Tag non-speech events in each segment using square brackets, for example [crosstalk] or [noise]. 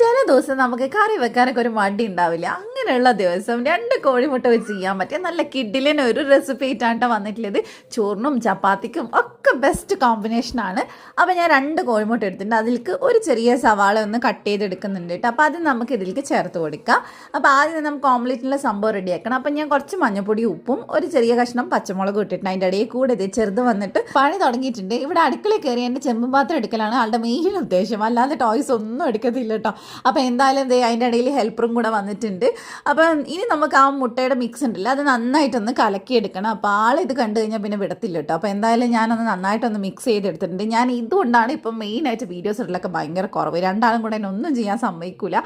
ചില ദിവസം നമുക്ക് കറി വെക്കാനൊക്കെ ഒരു മടി ഉണ്ടാവില്ല. അങ്ങനെയുള്ള ദിവസം രണ്ട് കോഴിമുട്ട വെച്ച് ചെയ്യാൻ പറ്റിയ നല്ല കിഡിലിന് ഒരു റെസിപ്പി ആയിട്ടാണ് വന്നിട്ടുള്ളത്. ചോറിനും ചപ്പാത്തിക്കും ഒക്കെ ബെസ്റ്റ് കോമ്പിനേഷനാണ് അപ്പോൾ ഞാൻ രണ്ട് കോഴിമുട്ട എടുത്തിട്ടുണ്ട്. അതിലേക്ക് ഒരു ചെറിയ സവാള ഒന്ന് കട്ട് ചെയ്തെടുക്കുന്നുണ്ട് കേട്ടോ അപ്പോൾ അത് നമുക്ക് ഇതിലേക്ക് ചേർത്ത് കൊടുക്കാം. അപ്പോൾ ആദ്യം നമുക്ക് ഓംലെറ്റിനുള്ള സംഭവം റെഡിയാക്കണം അപ്പോൾ ഞാൻ കുറച്ച് മഞ്ഞപ്പൊടി ഉപ്പും ഒരു ചെറിയ കഷ്ണം പച്ചമുളകും ഇട്ടിട്ടുണ്ട്. അതിന്റെ ഇടയിൽ കൂടെ ഇത് ചെറുത് വന്നിട്ട് പണി തുടങ്ങിയിട്ടുണ്ട്. ഇവിടെ അടുക്കളയിൽ കയറി എന്റെ ചെമ്പും പാത്രം എടുക്കലാണ് ആളുടെ മെയിൻ ഉദ്ദേശം. അല്ലാതെ ടോയ്സ് ഒന്നും എടുക്കത്തില്ല കേട്ടോ അപ്പോൾ എന്തായാലും ദേ അതിന്റെ ഇടയിൽ ഹെൽപ്പറും കൂടെ വന്നിട്ടുണ്ട്. അപ്പോൾ ഇനി നമുക്ക് ആ മുട്ടയുടെ മിക്സ് ഉണ്ടല്ലോ അത് നന്നായിട്ടൊന്ന് കലക്കിയെടുക്കണം. അപ്പോൾ ആൾ ഇത് കണ്ടു കഴിഞ്ഞാൽ പിന്നെ വിടത്തില്ല കേട്ടോ. അപ്പോൾ എന്തായാലും ഞാനൊന്ന് നന്നായിട്ടൊന്ന് മിക്സ് ചെയ്തെടുത്തിട്ടുണ്ട്. ഞാൻ ഇതുകൊണ്ടാണ് ഇപ്പം മെയിനായിട്ട് വീഡിയോസ് ഇടലൊക്കെ ഭയങ്കര കുറവ്. രണ്ടാളും കൂടെ എന്നെ ഒന്നും ചെയ്യാൻ സമ്മതിക്കില്ല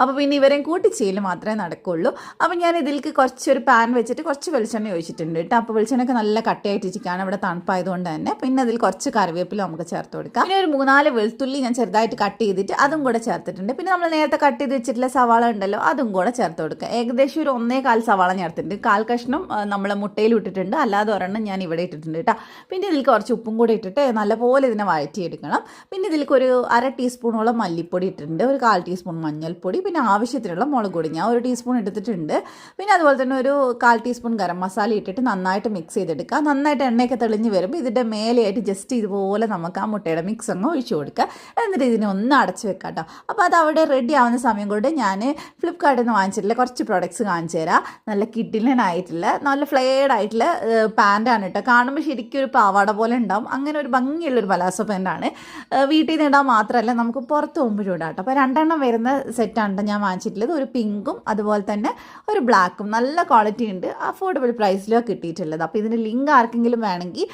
അപ്പോൾ പിന്നെ ഇവരെയും കൂട്ടി ചെയ്യൽ മാത്രമേ നടക്കുള്ളൂ. അപ്പോൾ ഞാൻ ഇതിലേക്ക് കുറച്ചൊരു പാൻ വെച്ചിട്ട് കുറച്ച് വെളിച്ചെണ്ണ ഒഴിച്ചിട്ടുണ്ട് കേട്ടോ. അപ്പോൾ വെളിച്ചെണ്ണയൊക്കെ നല്ല കട്ടയായിട്ട് ഇരിക്കുകയാണ് ഇവിടെ തണുപ്പായതുകൊണ്ട് തന്നെ. പിന്നെ അതിൽ കുറച്ച് കറിവേപ്പില നമുക്ക് ചേർത്ത് കൊടുക്കാം. പിന്നെ ഒരു മൂന്നാൽ വെളുത്തുള്ളി ഞാൻ ചെറുതായിട്ട് കട്ട് ചെയ്തിട്ട് അതും കൂടെ ചേർത്തിട്ടുണ്ട്. പിന്നെ നമ്മൾ നേരത്തെ കട്ട് ചെയ്ത് വെച്ചിട്ടുള്ള സവാള ഉണ്ടല്ലോ അതും കൂടെ ചേർത്ത് കൊടുക്കുക. ഏകദേശം ഒരു ഒന്നേ കാൽ സവാള ഞാൻ എടുത്തിട്ടുണ്ട്. കാൽ കഷ്ണം നമ്മൾ മുട്ടയിൽ ഇട്ടിട്ടുണ്ട്. അല്ലാതെ ഒരെണ്ണം ഞാൻ ഇവിടെ ഇട്ടിട്ടുണ്ട് കേട്ടോ പിന്നെ ഇതിൽ കുറച്ച് ഉപ്പും കൂടി ഇട്ടിട്ട് നല്ലപോലെ ഇതിനെ വഴറ്റിയെടുക്കണം. പിന്നെ ഇതിലേക്ക് ഒരു അര ടീസ്പൂണോളം മല്ലിപ്പൊടി ഇട്ടിട്ടുണ്ട്. ഒരു കാൽ ടീസ്പൂൺ മഞ്ഞൾപ്പൊടി. പിന്നെ ആവശ്യത്തിനുള്ള മുളക് പൊടി ഞാൻ ഒരു ടീസ്പൂൺ എടുത്തിട്ടുണ്ട്. പിന്നെ അതുപോലെ തന്നെ ഒരു കാൽ ടീസ്പൂൺ ഗരം മസാല ഇട്ടിട്ട് നന്നായിട്ട് മിക്സ് ചെയ്തെടുക്കുക. നന്നായിട്ട് എണ്ണയൊക്കെ തെളിഞ്ഞ് വരുമ്പോൾ ഇതിന്റെ മേലെയായിട്ട് ജസ്റ്റ് ഇതുപോലെ നമുക്ക് ആ മുട്ടയുടെ മിക്സ് അങ്ങ് ഒഴിച്ചു കൊടുക്കുക. എന്നിട്ട് ഇതിനെ ഒന്ന് അടച്ചു വെക്കാം കേട്ടോ അപ്പോൾ അത് അവിടെ റെഡി ആവുന്ന സമയം കൊണ്ട് ഞാൻ ഫ്ലിപ്കാർട്ടിൽ നിന്ന് വാങ്ങിച്ചിട്ടുള്ള കുറച്ച് പ്രോഡക്റ്റ്സ് കാണിച്ചു തരാം. നല്ല കിഡിലനായിട്ടുള്ള നല്ല ഫ്ലെയർഡ് ആയിട്ടുള്ള പാന്റാണ് കേട്ടോ കാണുമ്പോൾ ശരിക്കും ഒരു പാവാട പോലെ ഉണ്ടാവും. അങ്ങനെ ഒരു ഭംഗിയുള്ളൊരു പലാസോ പാന്റാണ് വീട്ടിൽ നിന്ന് ഇടാൻ മാത്രമല്ല നമുക്ക് പുറത്ത് പോകുമ്പോഴും ഇടാം കേട്ടോ അപ്പോൾ രണ്ടെണ്ണം വരുന്ന സെറ്റാണ് ഞാൻ വാങ്ങിച്ചിട്ടുള്ളത്. ഒരു പിങ്കും അതുപോലെ തന്നെ ഒരു ബ്ലാക്കും നല്ല ക്വാളിറ്റി ഉണ്ട്. അഫോർഡബിൾ പ്രൈസിലോ കിട്ടിയിട്ടുള്ളത്. അപ്പോൾ ഇതിന്റെ ലിങ്ക് ആർക്കെങ്കിലും വേണമെങ്കിൽ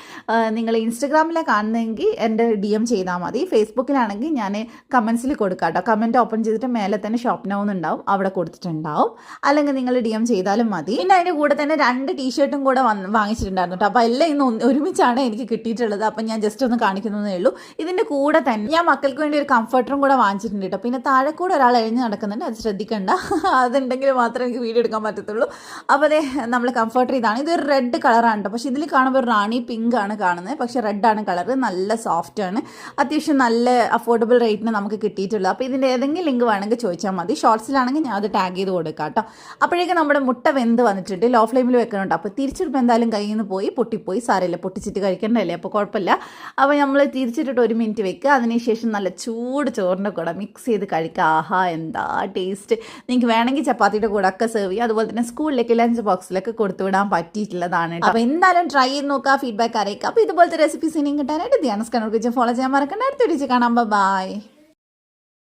നിങ്ങൾ ഇൻസ്റ്റഗ്രാമിലാണ് കാണുന്നതെങ്കിൽ എന്റെ ഡി എം ചെയ്താൽ മതി. ഫേസ്ബുക്കിലാണെങ്കിൽ ഞാൻ കമൻസിൽ കൊടുക്കാം കേട്ടോ കമന്റ് ചെയ്തിട്ട് മേലെ തന്നെ ഷോപ്പ് നൗന്നുണ്ടാവും അവിടെ കൊടുത്തിട്ടുണ്ടാവും. അല്ലെങ്കിൽ നിങ്ങൾ ഡി എം ചെയ്താലും മതി. പിന്നെ അതിന്റെ കൂടെ തന്നെ രണ്ട് ടീഷർട്ടും കൂടെ വാങ്ങിച്ചിട്ടുണ്ടായിരുന്നു കേട്ടോ അപ്പോൾ എല്ലാം ഇന്ന് ഒരുമിച്ചാണ് എനിക്ക് കിട്ടിയിട്ടുള്ളത്. അപ്പം ഞാൻ ജസ്റ്റ് ഒന്ന് കാണിക്കുന്നതേ ഉള്ളൂ. ഇതിന്റെ കൂടെ തന്നെ ഞാൻ മക്കൾക്ക് വേണ്ടി ഒരു കംഫർട്ടറും കൂടെ വാങ്ങിച്ചിട്ടുണ്ട് കേട്ടോ പിന്നെ താഴെ കൂടെ ഒരാൾ എഴുതി നടക്കുന്നുണ്ട്. അത് ശ്രദ്ധിക്കണ്ട. [laughs] അതുണ്ടെങ്കിൽ മാത്രമേ എനിക്ക് വീഡിയോ എടുക്കാൻ പറ്റത്തുള്ളൂ. അപ്പോൾ അതെ നമ്മൾ കംഫർട്ടർ ഇതാണ്. ഇതൊരു റെഡ് കളറാണ് കേട്ടോ പക്ഷേ ഇതിൽ കാണുമ്പോൾ റാണി പിങ്ക് ആണ് കാണുന്നത്. പക്ഷേ റെഡാണ് കളർ നല്ല സോഫ്റ്റ് ആണ്. അത്യാവശ്യം നല്ല അഫോർഡബിൾ റേറ്റിന് നമുക്ക് കിട്ടിയിട്ടുള്ളത്. അപ്പോൾ ഇതിന്റെ ഏതെങ്കിലും ലിങ്ക് വേണമെങ്കിൽ ചോദിച്ചാൽ മതി. ഷോർട്സിലാണെങ്കിൽ ഞാൻ അത് ടാഗ് ചെയ്ത് കൊടുക്കാം കേട്ടോ അപ്പോഴേക്കും നമ്മുടെ മുട്ട വെന്ത് വന്നിട്ടുണ്ട്. ലോ ഫ്ലെയിമിൽ വെക്കണുണ്ട്. അപ്പോൾ തിരിച്ചിടുമ്പോൾ എന്തായാലും കയ്യിൽ നിന്ന് പോയി പൊട്ടിപ്പോയി. സാരമില്ല പൊട്ടിച്ചിട്ട് കഴിക്കണ്ടല്ലേ? അപ്പോൾ കുഴപ്പമില്ല. അപ്പോൾ നമ്മൾ തിരിച്ചിട്ടിട്ട് ഒരു മിനിറ്റ് വെക്കുക അതിനുശേഷം നല്ല ചൂട് ചോറിന്റെ കൂടെ മിക്സ് ചെയ്ത് കഴിക്കുക ആഹാ എന്താ ടേസ്റ്റ് നിങ്ങൾക്ക് വേണമെങ്കിൽ ചപ്പാത്തിയുടെ കൂടെ ഒക്കെ സെർവ് ചെയ്യുക അതുപോലെ തന്നെ സ്കൂളിലേക്ക് ലഞ്ച് ബോക്സിലൊക്കെ കൊടുത്തുവിടാൻ പറ്റിയിട്ടുള്ളതാണ്. അപ്പോൾ എന്തായാലും ട്രൈ ചെയ്ത് നോക്കുക ഫീഡ്ബാക്ക് അറിയിക്കുക അപ്പോൾ ഇതുപോലത്തെ റെസിപ്പീസ് ഇനിയും കിട്ടാനായിട്ട് ധ്യാനസ് കിച്ചൻ ഫോളോ ചെയ്യാൻ മറക്കണ്ട. അടുത്ത വീഡിയോ കാണാം. ബൈ